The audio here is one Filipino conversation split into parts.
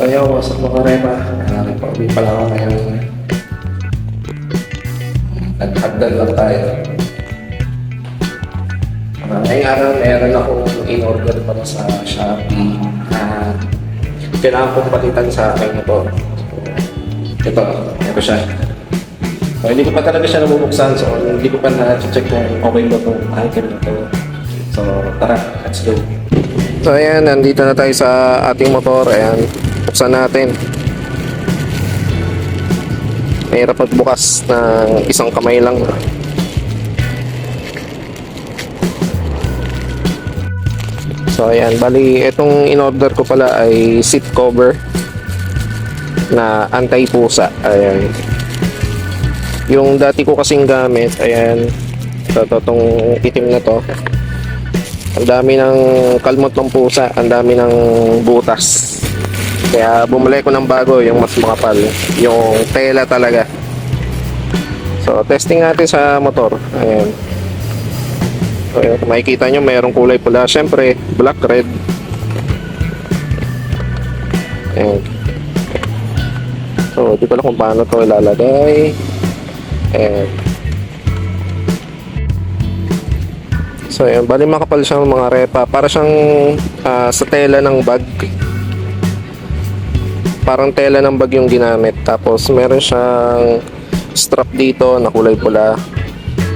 Kaya wasak mga repa. Nalaki pa uwi pala ako ngayon. Naghagdan lang tayo. Uh, ngayong araw, meron akong in-order para sa Shopee na kailangan kong palitan sa akin ito. Ito, ito siya. So, hindi ko pa talaga siya nabubuksan, so hindi ko pa na-check kung okay ba itong item na ito. So, tara, let's go. So, ayan, nandito na tayo sa ating motor. Ayan, buksan natin. Mahirap magbukas ng isang kamay lang. So ayan, bali itong in-order ko pala ay seat cover na anti-pusa. Ayan. Yung dati ko kasing gamit, ayan, ito, ito, itong itim na to. Ang dami ng kalmot ng pusa, ang dami ng butas. Kaya bumili ko ng bago, yung mas makapal. Yung tela talaga. So, testing natin sa motor. Ayan. So, ayan, makikita nyo, mayroong kulay pula. Siyempre, black, red. Ayan. So, di ko alam kung paano to ilalagay. Ayan. So, ayan. Bali makapal siyang mga repa. Para siyang ah, sa tela ng bag. Parang tela ng bag yung ginamit. Tapos, meron siyang strap dito na kulay pula.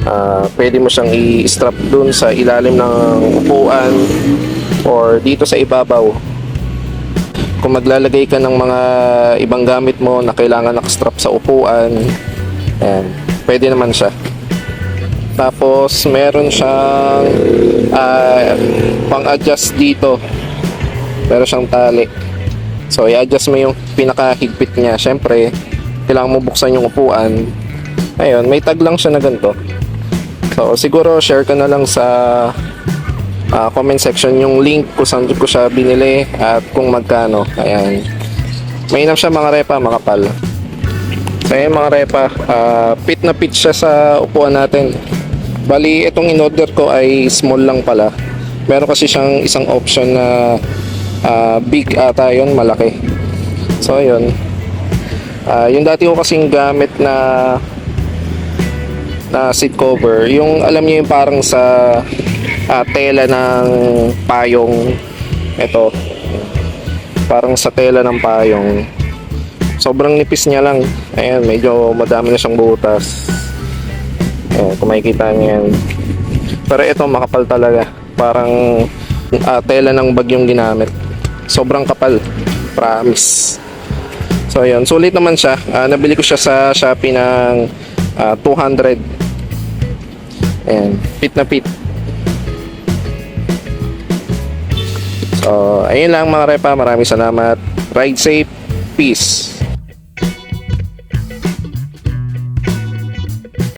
Ah, pwede mo siyang i-strap dun sa ilalim ng upuan or dito sa ibabaw. Kung maglalagay ka ng mga ibang gamit mo na kailangan nakastrap sa upuan, ayan, pwede naman siya. Tapos meron siyang ah, pang-adjust dito. Meron siyang tali. So i-adjust mo yung pinakahigpit niya. Siyempre, kailangan mo buksan yung upuan. Ayun, may tag lang siya na ganito. So, siguro share ko na lang sa ah, comment section yung link kung saan ko siya binili at kung magkano. Ayan. Mainam siya mga repa, makapal. So, ayan mga repa, ah, fit na fit siya sa upuan natin. Bali, itong in-order ko ay small lang pala. Meron kasi siyang isang option na ah, big ata yun, malaki. So, ayun. Ah, yung dati ko kasing gamit na na seat cover, yung alam niyo yung parang sa ah, tela ng payong ito. Parang sa tela ng payong. Sobrang nipis niya lang. Ayan, medyo madami na siyang butas. Ayan, kung makikita niyo yan. Pero ito makapal talaga. Parang ah, tela ng bag yung ginamit. Sobrang kapal. Promise. So ayun, sulit naman siya. Ah, nabili ko siya sa Shopee ng ah, 200. Ayan, fit na fit. So, ayun lang mga repa. Maraming salamat. Ride safe. Peace.